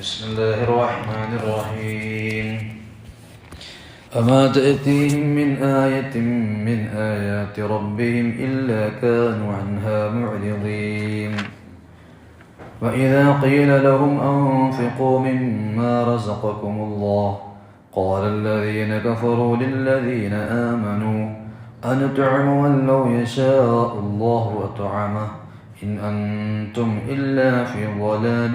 بسم الله الرحمن الرحيم أما تأتيهم من آية من آيات ربهم إلا كانوا عنها معرضين. وإذا قيل لهم أنفقوا مما رزقكم الله قال الذين كفروا للذين آمنوا أنطعم من لو يشاء الله أطعمه إن أنتم إلا في ضلال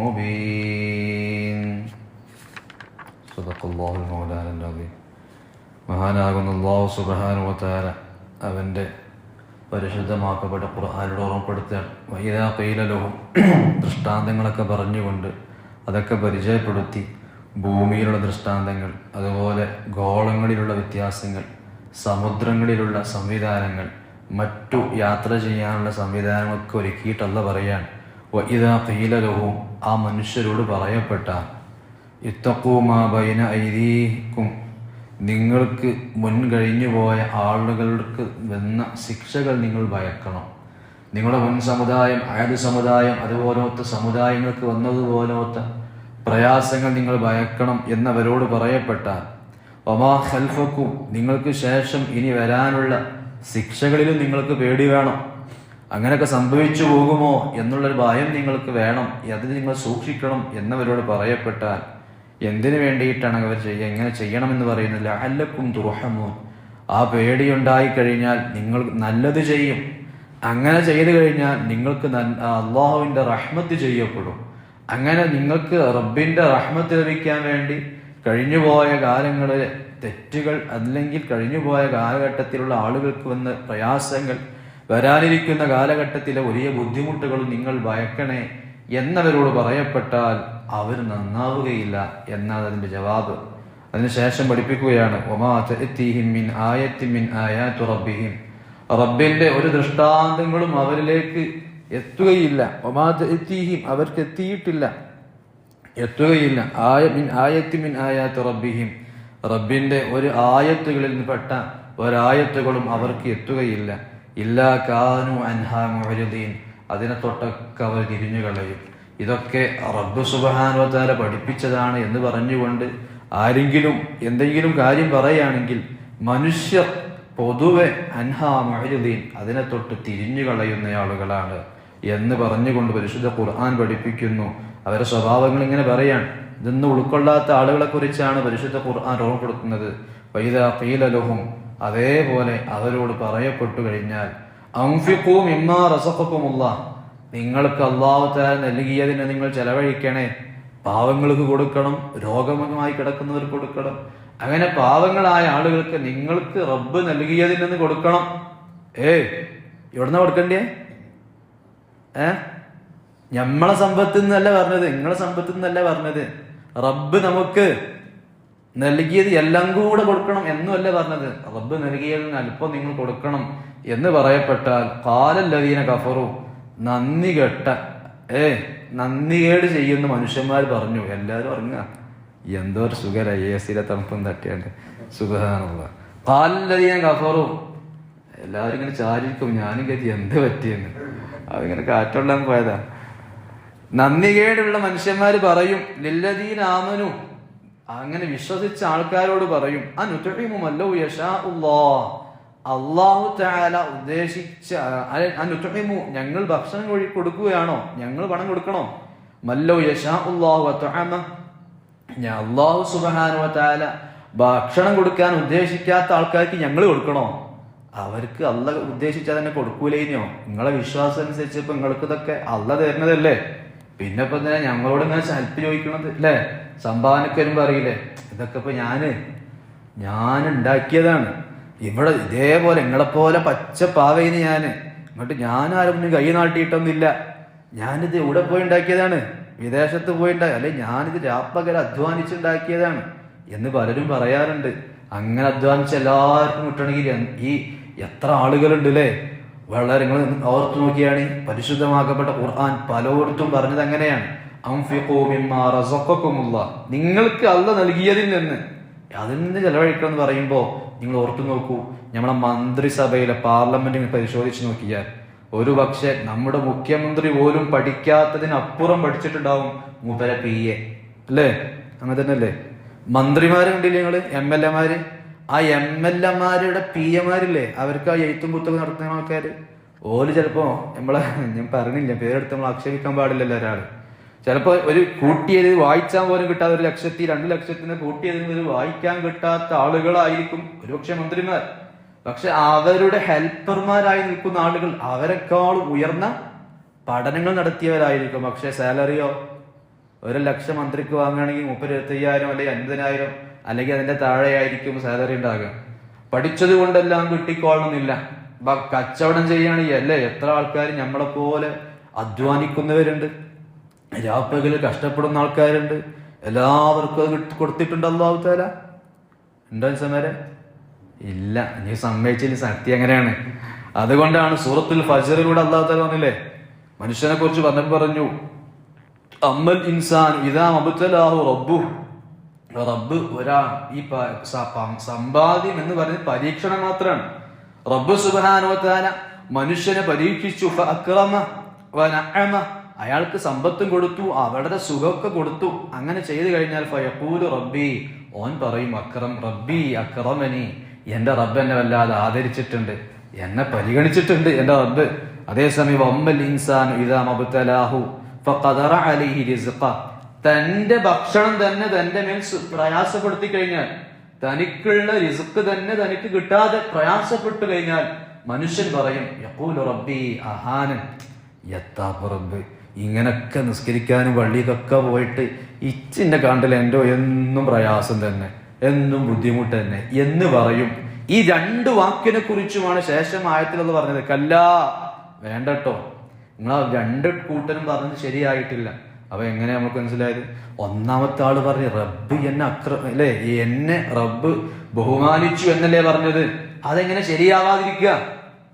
മുബീൻ. സദഖല്ലാഹുൽ മൗലാനൽ അദീം മഹാനാകുന്ന അല്ലാഹു സുബ്ഹാനഹു വ തആല അവന്റെ പരിശുദ്ധമാക്കപ്പെട്ട ഖുർആാനോട് ഓർമ്മപ്പെടുത്തുകയാണ്. വൈദാ കയ്യിലലോഹം ദൃഷ്ടാന്തങ്ങളൊക്കെ പറഞ്ഞുകൊണ്ട് അതൊക്കെ പരിചയപ്പെടുത്തി ഭൂമിയിലുള്ള ദൃഷ്ടാന്തങ്ങൾ അതുപോലെ ഗോളങ്ങളിലുള്ള വ്യത്യാസങ്ങൾ സമുദ്രങ്ങളിലുള്ള സംവിധാനങ്ങൾ മറ്റു യാത്ര ചെയ്യാനുള്ള സംവിധാനങ്ങളൊക്കെ ഒരുക്കിയിട്ടല്ല പറയാൻ വൈദാ കയ്യിലലോഹവും ആ മനുഷ്യരോട് പറയപ്പെട്ട ഇത്തക്കൂമാബൈന ഐദീക്കും നിങ്ങൾക്ക് മുൻകഴിഞ്ഞു പോയ ആളുകൾക്ക് വന്ന ശിക്ഷകൾ നിങ്ങൾ ഭയക്കണം. നിങ്ങളുടെ മുൻ സമുദായം അയത് സമുദായം അതുപോലത്തെ സമുദായങ്ങൾക്ക് വന്നതുപോലത്തെ പ്രയാസങ്ങൾ നിങ്ങൾ ഭയക്കണം എന്നവരോട് പറയപ്പെട്ടാൽ ഒമാ ഹൽഫക്കും നിങ്ങൾക്ക് ശേഷം ഇനി വരാനുള്ള ശിക്ഷകളിലും നിങ്ങൾക്ക് പേടി വേണം. അങ്ങനെയൊക്കെ സംഭവിച്ചു പോകുമോ എന്നുള്ളൊരു ഭയം നിങ്ങൾക്ക് വേണം. അത് നിങ്ങൾ സൂക്ഷിക്കണം എന്നവരോട് പറയപ്പെട്ടാൽ എന്തിനു വേണ്ടിയിട്ടാണ് അവർ ചെയ്യുക എങ്ങനെ ചെയ്യണമെന്ന് പറയുന്നില്ല. അല്ലക്കും തുറഹമോൻ ആ പേടിയുണ്ടായി കഴിഞ്ഞാൽ നിങ്ങൾ നല്ലത് ചെയ്യും. അങ്ങനെ ചെയ്തു കഴിഞ്ഞാൽ നിങ്ങൾക്ക് അള്ളാഹുവിന്റെ റഹ്മത്ത് ചെയ്യപ്പെടും. അങ്ങനെ നിങ്ങൾക്ക് റബ്ബിന്റെ റഹ്മത്ത് ലഭിക്കാൻ വേണ്ടി കഴിഞ്ഞുപോയ കാലങ്ങളിലെ തെറ്റുകൾ അല്ലെങ്കിൽ കഴിഞ്ഞുപോയ കാലഘട്ടത്തിലുള്ള ആളുകൾക്ക് വന്ന പ്രയാസങ്ങൾ വരാനിരിക്കുന്ന കാലഘട്ടത്തിലെ വലിയ ബുദ്ധിമുട്ടുകൾ നിങ്ങൾ ഭയക്കണേ എന്നവരോട് പറയപ്പെട്ടാൽ അവർ നന്നാവുകയില്ല എന്നാണ് അതിന്റെ ജവാബ്. അതിനുശേഷം പഠിപ്പിക്കുകയാണ് റബ്ബിഹിം. റബ്ബിന്റെ ഒരു ദൃഷ്ടാന്തങ്ങളും അവരിലേക്ക് എത്തുകയില്ല. ഒമാഹിം അവർക്ക് എത്തിയിട്ടില്ല. എത്തുകയില്ല. ആയ മിൻ ആയത്തി മിൻ ആയാത്ത് റബ്ബിഹിം. റബ്ബിന്റെ ഒരു ആയത്തുകളിൽ പെട്ട ഒരായത്തുകളും അവർക്ക് എത്തുകയില്ല. ഇല്ലാ കാനു അൻഹാ മുഹരുദ്ദീൻ അതിനെ തൊട്ടൊക്കെ അവർ തിരിഞ്ഞു കളയും. ഇതൊക്കെ റബ്ബ് സുബഹാനുവത്താല പഠിപ്പിച്ചതാണ് എന്ന് പറഞ്ഞുകൊണ്ട് ആരെങ്കിലും എന്തെങ്കിലും കാര്യം പറയുകയാണെങ്കിൽ മനുഷ്യർ പൊതുവെ അൻഹാ മഹരുദ്ദീൻ അതിനെ തൊട്ട് തിരിഞ്ഞു കളയുന്ന ആളുകളാണ് എന്ന് പറഞ്ഞുകൊണ്ട് പരിശുദ്ധ ഖുർആൻ പഠിപ്പിക്കുന്നു. അവരുടെ സ്വഭാവങ്ങൾ ഇങ്ങനെ പറയാൻ ഇതൊന്നും ഉൾക്കൊള്ളാത്ത ആളുകളെ കുറിച്ചാണ് പരിശുദ്ധ ഖുർആൻ ഓർമ്മപ്പെടുത്തുന്നത്. വൈദ കീലലുഹും അതേപോലെ അവരോട് പറയപ്പെട്ടു കഴിഞ്ഞാൽ അംഫിഖൂ മിമ്മാ റസഖക്കുമുള്ള നിങ്ങൾക്ക് അള്ളാഹു താല നൽകിയതിനെ നിങ്ങൾ ചെലവഴിക്കണേ. പാവങ്ങൾക്ക് കൊടുക്കണം രോഗമായി കിടക്കുന്നവർക്ക് കൊടുക്കണം. അങ്ങനെ പാവങ്ങളായ ആളുകൾക്ക് നിങ്ങൾക്ക് റബ്ബ് നൽകിയതിൽ നിന്ന് കൊടുക്കണം. ഏ എവിടുന്ന കൊടുക്കണ്ടേ? ഏ? ഞമ്മളെ സമ്പത്ത് നിന്നല്ല പറഞ്ഞത് നിങ്ങളെ സമ്പത്ത് നിന്നല്ല പറഞ്ഞത്. റബ്ബ് നമുക്ക് നൽകിയത് എല്ലാം കൂടെ കൊടുക്കണം എന്നല്ല പറഞ്ഞത്? റബ്ബ് നൽകിയതിന് അല്പം നിങ്ങൾ കൊടുക്കണം എന്ന് പറയപ്പെട്ടാൽ കാലല്ലതീന കഫറു നന്ദി കെട്ട ഏ നന്ദികേട് ചെയ്യുന്ന മനുഷ്യന്മാർ പറഞ്ഞു. എല്ലാവരും അറിഞ്ഞ എന്തോ ഒരു സുഖര എ സിയിലെ തണുപ്പും തട്ടിയാണ്ട്. സുഖാനുള്ള കാലല്ലതീന കഫറു. എല്ലാവരും ഇങ്ങനെ ചാരിക്കും ഞാനും കരുതി എന്ത് പറ്റിയെന്ന്. അതിങ്ങനെ കാറ്റുള്ള പോയതാ. നന്ദികേടുള്ള മനുഷ്യന്മാര് പറയും ലില്ലദീനാമനു അങ്ങനെ വിശ്വസിച്ച ആൾക്കാരോട് പറയും അള്ളാഹു താല ഉദ്ദേശിച്ച അനുത്തഴിമു ഞങ്ങൾ ഭക്ഷണം കൊഴി കൊടുക്കുകയാണോ? ഞങ്ങൾ പണം കൊടുക്കണോ? മല്ലോ യശാ ഉള്ളാഹു അള്ളാഹു സുബാനു താല ഭക്ഷണം കൊടുക്കാൻ ഉദ്ദേശിക്കാത്ത ആൾക്കാർക്ക് ഞങ്ങൾ കൊടുക്കണോ? അവർക്ക് അല്ല ഉദ്ദേശിച്ചാൽ തന്നെ കൊടുക്കൂലേനോ നിങ്ങളെ വിശ്വാസം അനുസരിച്ച് ഇപ്പൊ നിങ്ങൾക്ക് ഇതൊക്കെ അല്ല തരുന്നതല്ലേ? പിന്നെ ഇപ്പൊ ഞങ്ങളോട് ഇങ്ങനെ ഹെൽപ്പ് ചോദിക്കണത് അല്ലേ? സംഭാവനക്ക് വരുമ്പോ അറിയില്ലേ? ഇതൊക്കെ ഇപ്പൊ ഞാൻ ഞാൻ ഉണ്ടാക്കിയതാണ്. ഇവിടെ ഇതേപോലെ നിങ്ങളെപ്പോലെ പച്ച പാവയിന് ഞാൻ എന്നിട്ട് ഞാൻ ആരും കൈ നാട്ടിയിട്ടൊന്നുമില്ല. ഞാനിത് ഇവിടെ പോയി ഉണ്ടാക്കിയതാണ്? വിദേശത്ത് പോയി ഉണ്ടാക്കി അല്ലെ ഞാനിത് രാപ്പകൽ അധ്വാനിച്ചുണ്ടാക്കിയതാണ് എന്ന് പലരും പറയാറുണ്ട്. അങ്ങനെ അധ്വാനിച്ച് എല്ലാവർക്കും കിട്ടണമെങ്കിൽ ഈ എത്ര ആളുകളുണ്ട് അല്ലേ? വളരെ നിങ്ങൾ ഓർത്തു നോക്കിയാണ്. പരിശുദ്ധമാക്കപ്പെട്ട ഖുർആൻ പലയിടത്തും പറഞ്ഞത് അങ്ങനെയാണ്. നിങ്ങൾക്ക് അല്ല നൽകിയതിൽ നിന്ന്. അതിൽ നിന്ന് ചെലവഴിക്കണം എന്ന് പറയുമ്പോൾ നിങ്ങൾ ഓർത്തു നോക്കൂ നമ്മളെ മന്ത്രിസഭയിലെ പാർലമെന്റ് പരിശോധിച്ച് നോക്കിയാൽ ഒരു പക്ഷെ നമ്മുടെ മുഖ്യമന്ത്രി പോലും പഠിക്കാത്തതിനപ്പുറം പഠിച്ചിട്ടുണ്ടാവും മൂപ്പര പി എ. അല്ലേ? അങ്ങനെ തന്നെ അല്ലേ? മന്ത്രിമാര് കണ്ടില്ലേ നിങ്ങൾ? എം എൽ എമാര്? ആ എം എൽ എമാരുടെ പി എമാരില്ലേ? അവർക്ക് ആ എഴുത്തും പുസ്തകം നടത്തുന്ന ആൾക്കാര്. ഓൽ ചിലപ്പോ നമ്മളെ ഞാൻ പറഞ്ഞില്ല പേരെടുത്ത് നമ്മൾ ആക്ഷേപിക്കാൻ പാടില്ലല്ലോ ഒരാൾ. ചിലപ്പോ ഒരു കൂട്ടിയത് വായിച്ചാൽ പോലും കിട്ടാതെ ഒരു ലക്ഷത്തി രണ്ട് ലക്ഷത്തിന് കൂട്ടിയത് ഒരു വായിക്കാൻ കിട്ടാത്ത ആളുകളായിരിക്കും ഒരുപക്ഷെ മന്ത്രിമാർ. പക്ഷെ അവരുടെ ഹെൽപ്പർമാരായി നിൽക്കുന്ന ആളുകൾ അവരെക്കാളും ഉയർന്ന പഠനങ്ങൾ നടത്തിയവരായിരിക്കും. പക്ഷെ സാലറിയോ? ഒരു ലക്ഷം മന്ത്രിക്ക് വാങ്ങുകയാണെങ്കിൽ മുപ്പത് ഇരുപത്തയ്യായിരം അല്ലെങ്കിൽ അൻപതിനായിരം അല്ലെങ്കിൽ അതിന്റെ താഴെയായിരിക്കും സാലറി ഉണ്ടാകുക. പഠിച്ചത് കൊണ്ടെല്ലാം കിട്ടിക്കോളണമെന്നില്ല കച്ചവടം ചെയ്യുകയാണെങ്കിൽ അല്ലേ? എത്ര ആൾക്കാർ നമ്മളെ പോലെ അധ്വാനിക്കുന്നവരുണ്ട്. രാപ്പകൽ കഷ്ടപ്പെടുന്ന ആൾക്കാരുണ്ട്. എല്ലാവർക്കും അത് കൊടുത്തിട്ടുണ്ട് അള്ളാഹു താല ഉണ്ടോ സമരെ ഇല്ല. നീ സമ്മതിച്ചില്ല സത്യം എങ്ങനെയാണ് അതുകൊണ്ടാണ് സൂറത്തുൽ ഫജറിലൂടെ അള്ളാഹു താല പറഞ്ഞില്ലേ? മനുഷ്യനെ കുറിച്ച് പറഞ്ഞു പറഞ്ഞു അമ്മൽ ഇൻസാൻ ഇതാ അബുത്തലാഹു റബ്ബു. റബ്ബ് ഒരാ ഈ സമ്പാദ്യം എന്ന് പറയുന്നത് പരീക്ഷണം മാത്രമാണ് റബ്ബ് സുബാനുവത്താന മനുഷ്യനെ പരീക്ഷിച്ചു. അയാൾക്ക് സമ്പത്തും കൊടുത്തു അവരുടെ സുഖമൊക്കെ കൊടുത്തു. അങ്ങനെ ചെയ്തു കഴിഞ്ഞാൽ ഫയഖൂലു റബ്ബി. ഓൻ പറയും അക്രം റബ്ബി അക്രമനി. എന്റെ റബ്ബ് എന്നെ വല്ലാതെ ആദരിച്ചിട്ടുണ്ട്. എന്നെ പരിഗണിച്ചിട്ടുണ്ട് എന്റെ റബ്ബ്. അതേസമയം അമ്മൽ ഇൻസാൻ ഇതാ ഫഖദറ തന്റെ ഭക്ഷണം തന്നെ തന്റെ മേൽ പ്രയാസപ്പെടുത്തി കഴിഞ്ഞാൽ തനിക്കുള്ള റിസ്ക് തന്നെ തനിക്ക് കിട്ടാതെ പ്രയാസപ്പെട്ടു കഴിഞ്ഞാൽ മനുഷ്യൻ പറയും റബ്ബി അഹാനൻ. യത്താപ്പ് റബ്ബ്. ഇങ്ങനൊക്കെ നിസ്കരിക്കാനും പള്ളിക്കൊക്കെ പോയിട്ട് ഇച്ചിന്റെ കണ്ടിൽ എന്റെ എന്നും പ്രയാസം തന്നെ എന്നും ബുദ്ധിമുട്ട് തന്നെ എന്ന് പറയും. ഈ രണ്ട് വാക്കിനെ കുറിച്ചുമാണ് ശേഷം ആയത്തിലെന്ന് പറഞ്ഞത്. കല്ല വേണ്ടട്ടോ. നിങ്ങൾ ആ രണ്ട് കൂട്ടരും പറഞ്ഞത് ശരിയായിട്ടില്ല. അപ്പൊ എങ്ങനെ നമുക്ക് മനസ്സിലായത്? ഒന്നാമത്തെ ആൾ പറഞ്ഞു റബ്ബ് എന്നെ അക്ര അല്ലേ? എന്നെ റബ്ബ് ബഹുമാനിച്ചു എന്നല്ലേ പറഞ്ഞത്? അതെങ്ങനെ ശരിയാവാതിരിക്കുക?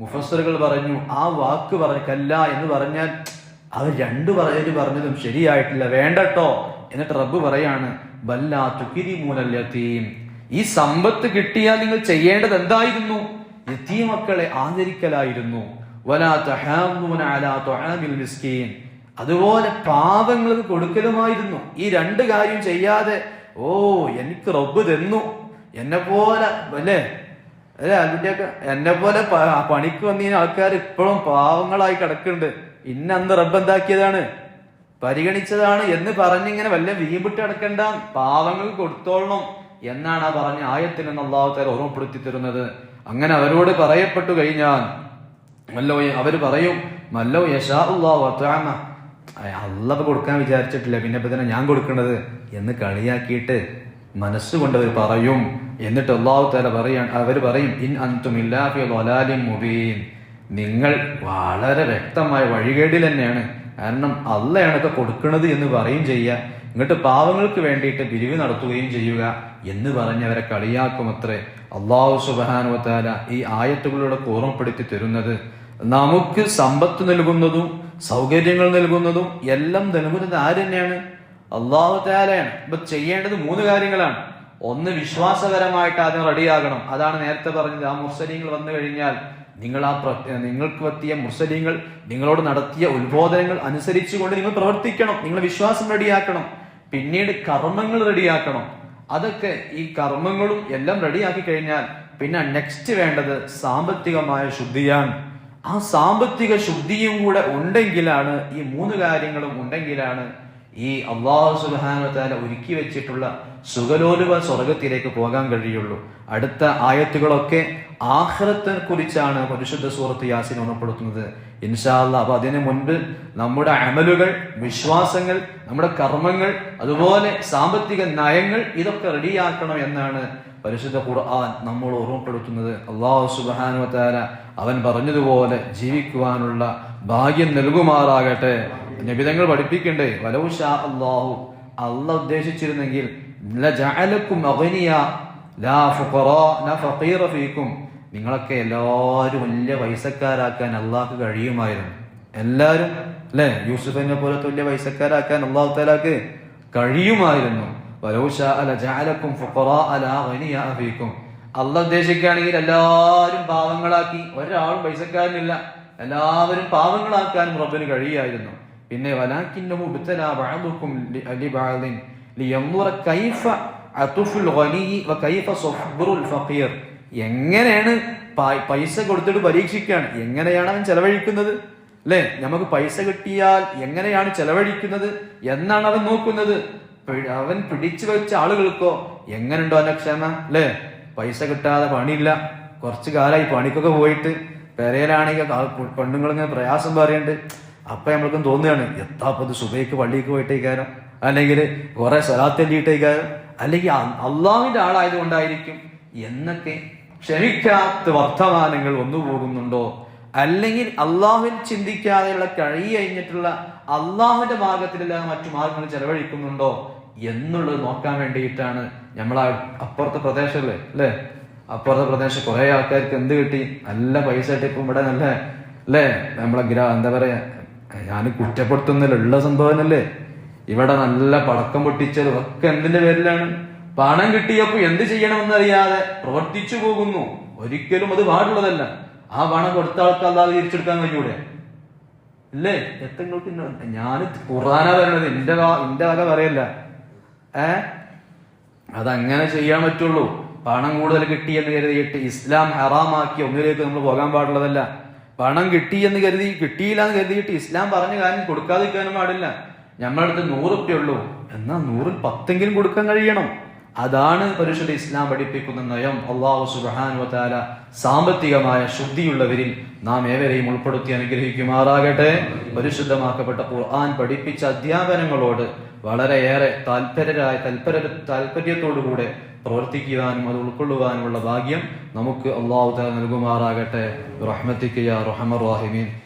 മുഫസ്സറുകൾ പറഞ്ഞു ആ വാക്ക് പറഞ്ഞു കല്ല എന്ന് പറഞ്ഞാൽ അവർ രണ്ടു പറയൽ പറഞ്ഞതും ശരിയായിട്ടില്ല. വേണ്ടട്ടോ. എന്നിട്ട് റബ്ബ് പറയാണ് ബല്ലാ തുക്കിരി മൂലല്ലത്തീം ഈ സമ്പത്ത് കിട്ടിയാൽ നിങ്ങൾ ചെയ്യേണ്ടത് എന്തായിരുന്നു? യത്തീമക്കളെ ആദരിക്കലായിരുന്നു. അതുപോലെ പാവങ്ങൾക്ക് കൊടുക്കലുമായിരുന്നു. ഈ രണ്ട് കാര്യം ചെയ്യാതെ ഓ എനിക്ക് റബ്ബ് തന്നു. എന്നെ പോലെ അല്ലേ? അല്ലേ അതിന്റെയൊക്കെ എന്നെ പോലെ പണിക്ക് വന്നീ ആൾക്കാർ ഇപ്പോഴും പാവങ്ങളായി കിടക്കുന്നുണ്ട് ഇന്ന അന്ന് റബ്ബ് എന്താക്കിയതാണ് പരിഗണിച്ചതാണ് എന്ന് പറഞ്ഞിങ്ങനെ വല്ല വീമ്പിട്ട് അടക്കണ്ട പാവങ്ങൾക്ക് കൊടുത്തോളണം എന്നാണ് ആ പറഞ്ഞ ആയത്തിൽ നിന്ന് അള്ളാഹുത്താര ഓർമ്മപ്പെടുത്തി തരുന്നത്. അങ്ങനെ അവരോട് പറയപ്പെട്ടു കഴിഞ്ഞാൽ മല്ലോ അവർ പറയും മല്ലോ യശാ അള്ളാഹു അത്താമ കൊടുക്കാൻ വിചാരിച്ചിട്ടില്ല. പിന്നെ ഇപ്പൊ തന്നെ ഞാൻ കൊടുക്കേണ്ടത് എന്ന് കളിയാക്കിയിട്ട് മനസ്സുകൊണ്ട് അവർ പറയും. എന്നിട്ട് അള്ളാഹു പറയാൻ അവർ പറയും ഇൻ അന്തും മുബീൻ. നിങ്ങൾ വളരെ വ്യക്തമായ വഴികേടിൽ തന്നെയാണ്. കാരണം അല്ലയാണ് ഒക്കെ കൊടുക്കുന്നത് എന്ന് പറയും ചെയ്യുക. ഇങ്ങോട്ട് പാവങ്ങൾക്ക് വേണ്ടിയിട്ട് പിരിവ് നടത്തുകയും ചെയ്യുക എന്ന് പറഞ്ഞവരെ കളിയാക്കുമത്രേ. അള്ളാഹു സുബാനുവത്താല ഈ ആയത്തുകളിലൂടെ ഓർമ്മപ്പെടുത്തി തരുന്നത്. നമുക്ക് സമ്പത്ത് നൽകുന്നതും സൗകര്യങ്ങൾ നൽകുന്നതും എല്ലാം നൽകുന്നത് ആര് തന്നെയാണ്? അള്ളാഹു താലയാണ് ഇപ്പൊ ചെയ്യേണ്ടത് മൂന്ന് കാര്യങ്ങളാണ്. ഒന്ന് വിശ്വാസപരമായിട്ട് ആദ്യം റെഡിയാകണം. അതാണ് നേരത്തെ പറഞ്ഞത്. ആ മുസ്ലിങ്ങൾ വന്നു കഴിഞ്ഞാൽ നിങ്ങൾ ആ നിങ്ങൾക്ക് പറ്റിയ മുർസലീങ്ങൾ നിങ്ങളോട് നടത്തിയ ഉത്ബോധനങ്ങൾ അനുസരിച്ചുകൊണ്ട് നിങ്ങൾ പ്രവർത്തിക്കണം. നിങ്ങൾ വിശ്വാസം റെഡിയാക്കണം. പിന്നീട് കർമ്മങ്ങൾ റെഡിയാക്കണം. അതൊക്കെ ഈ കർമ്മങ്ങളും എല്ലാം റെഡിയാക്കി കഴിഞ്ഞാൽ പിന്നെ നെക്സ്റ്റ് വേണ്ടത് സാമ്പത്തികമായ ശുദ്ധിയാണ്. ആ സാമ്പത്തിക ശുദ്ധിയും കൂടെ ഉണ്ടെങ്കിലാണ് ഈ മൂന്ന് കാര്യങ്ങളും ഉണ്ടെങ്കിലാണ് ഈ അള്ളാഹു സുബാനുത്താല ഒരുക്കി വെച്ചിട്ടുള്ള സുഖലോലുവ സ്വർഗത്തിലേക്ക് പോകാൻ കഴിയുള്ളൂ. അടുത്ത ആയത്തുകളൊക്കെ ആഹ്റത്തെ കുറിച്ചാണ് പരിശുദ്ധ സൂറത്ത് യാസിൻ ഓർമ്മപ്പെടുത്തുന്നത്. ഇൻഷാല്ല അപ്പൊ അതിനു മുൻപ് നമ്മുടെ അമലുകൾ വിശ്വാസങ്ങൾ നമ്മുടെ കർമ്മങ്ങൾ അതുപോലെ സാമ്പത്തിക നയങ്ങൾ ഇതൊക്കെ റെഡിയാക്കണം എന്നാണ് പരിശുദ്ധ ഖുർആൻ നമ്മൾ ഓർമ്മപ്പെടുത്തുന്നത്. അള്ളാഹു സുബാനു താര അവൻ പറഞ്ഞതുപോലെ ജീവിക്കുവാനുള്ള ഭാഗ്യം നൽകുമാറാകട്ടെ. നിബിതങ്ങൾ പഠിപ്പിക്കണ്ടേ ഷാ അള്ളാഹു അല്ല ഉദ്ദേശിച്ചിരുന്നെങ്കിൽ ലജഅലക്കും ലാ ഫുഖറാ നിങ്ങളൊക്കെ എല്ലാവരും വലിയ പൈസക്കാരാക്കാൻ അള്ളാഹ്ക്ക് കഴിയുമായിരുന്നു. എല്ലാവരും അല്ലേ? യൂസുഫിനെ പോലെ തുല്യ പൈസക്കാരാക്കാൻ അള്ളാഹു താലാക്ക് കഴിയുമായിരുന്നു. അള്ള ഉദ്ദേശിക്കുകയാണെങ്കിൽ എല്ലാവരും പാവങ്ങളാക്കി ഒരാളും പൈസക്കാരനില്ല. എല്ലാവരും പാവങ്ങളാക്കാനും റബ്ബിന് കഴിയായിരുന്നു. പിന്നെ വലാക്കിന്നഹു എങ്ങനെയാണ് പൈസ കൊടുത്തിട്ട് പരീക്ഷിക്കുകയാണ് എങ്ങനെയാണ് അവൻ ചെലവഴിക്കുന്നത്? അല്ലേ? നമുക്ക് പൈസ കിട്ടിയാൽ എങ്ങനെയാണ് ചെലവഴിക്കുന്നത് എന്നാണ് അവൻ നോക്കുന്നത്. അവൻ പിടിച്ചു വെച്ച ആളുകൾക്കോ എങ്ങനെയുണ്ടോ അവന്റെ ക്ഷമ? അല്ലേ? പൈസ കിട്ടാതെ പണിയില്ല. കുറച്ചു കാലമായി പണിക്കൊക്കെ പോയിട്ട് പെരയിലാണെങ്കിൽ പെണ്ണുങ്ങളിങ്ങനെ പ്രയാസം പറയുന്നുണ്ട് അപ്പൊ നമ്മൾക്കും തോന്നുകയാണ് എത്താപ്പത് സുബൈക്ക് പള്ളിക്ക് പോയിട്ടേക്കാരം അല്ലെങ്കിൽ കുറെ സ്ഥലത്തെല്ലിയിട്ടേക്കാരം അല്ലെങ്കിൽ അള്ളാവിന്റെ ആളായത് ആളായതുകൊണ്ടായിരിക്കും എന്നൊക്കെ ക്ഷമിക്കാത്ത വർത്തമാനങ്ങൾ വന്നു പോകുന്നുണ്ടോ? അല്ലെങ്കിൽ അള്ളാഹുവിൽ ചിന്തിക്കാതെയുള്ള കഴി കഴിഞ്ഞിട്ടുള്ള അള്ളാഹുവിന്റെ മാർഗത്തിലല്ലാതെ മറ്റു മാർഗങ്ങൾ ചെലവഴിക്കുന്നുണ്ടോ എന്നുള്ളത് നോക്കാൻ വേണ്ടിയിട്ടാണ് നമ്മൾ അപ്പുറത്തെ പ്രദേശമല്ലേ അല്ലേ? അപ്പുറത്തെ പ്രദേശം കുറെ ആൾക്കാർക്ക് എന്ത് കിട്ടി? നല്ല പൈസ ഇപ്പം ഇവിടെ നല്ല അല്ലേ? നമ്മളെ ഗ്രാ എന്താ പറയാ ഞാൻ കുറ്റപ്പെടുത്തുന്നില്ല ഉള്ള സംഭവനല്ലേ ഇവിടെ നല്ല പടക്കം പൊട്ടിച്ചതും ഒക്കെ എന്തിന്റെ പേരിലാണ്? പണം കിട്ടിയപ്പോ എന്ത് ചെയ്യണമെന്നറിയാതെ പ്രവർത്തിച്ചു പോകുന്നു. ഒരിക്കലും അത് പാടുള്ളതല്ല. ആ പണം കൊടുത്ത ആൾക്ക് അല്ലാതെ തിരിച്ചെടുക്കാൻ കഴിയൂടെ? ഇല്ലേ? എത്തങ്ങൾക്ക് ഞാൻ ഖുറാന പറയണത് എന്റെ എന്റെ വക പറയല്ല. ഏ? അതങ്ങനെ ചെയ്യാൻ പറ്റുള്ളൂ. പണം കൂടുതൽ കിട്ടി എന്ന് കരുതിയിട്ട് ഇസ്ലാം ഹറാമാക്കി ഒന്നിലേക്ക് നമ്മൾ പോകാൻ പാടുള്ളതല്ല. പണം കിട്ടി എന്ന് കരുതി കിട്ടിയില്ല എന്ന് കരുതിയിട്ട് ഇസ്ലാം പറഞ്ഞ കാര്യം കൊടുക്കാതിരിക്കാനും പാടില്ല. ഞമ്മളടുത്ത് നൂറുപ്യ ഉള്ളൂ. എന്നാൽ നൂറിൽ പത്തെങ്കിലും കൊടുക്കാൻ കഴിയണം. അതാണ് പരിശുദ്ധ ഇസ്ലാം പഠിപ്പിക്കുന്ന നയം. അള്ളാഹു സുബാൻ സാമ്പത്തികമായ ശുദ്ധിയുള്ളവരിൽ നാം ഏവരെയും ഉൾപ്പെടുത്തി അനുഗ്രഹിക്കുമാറാകട്ടെ. പരിശുദ്ധമാക്കപ്പെട്ട ഖുർആൻ പഠിപ്പിച്ച അധ്യാപനങ്ങളോട് വളരെയേറെ താല്പര്യരായ താല്പര്യ താല്പര്യത്തോടുകൂടെ പ്രവർത്തിക്കുവാനും അത് ഉൾക്കൊള്ളുവാനുമുള്ള ഭാഗ്യം നമുക്ക് അള്ളാഹു താല നൽകുമാറാകട്ടെ. റഹ്മത്തിക്ക് യാ റഹമർ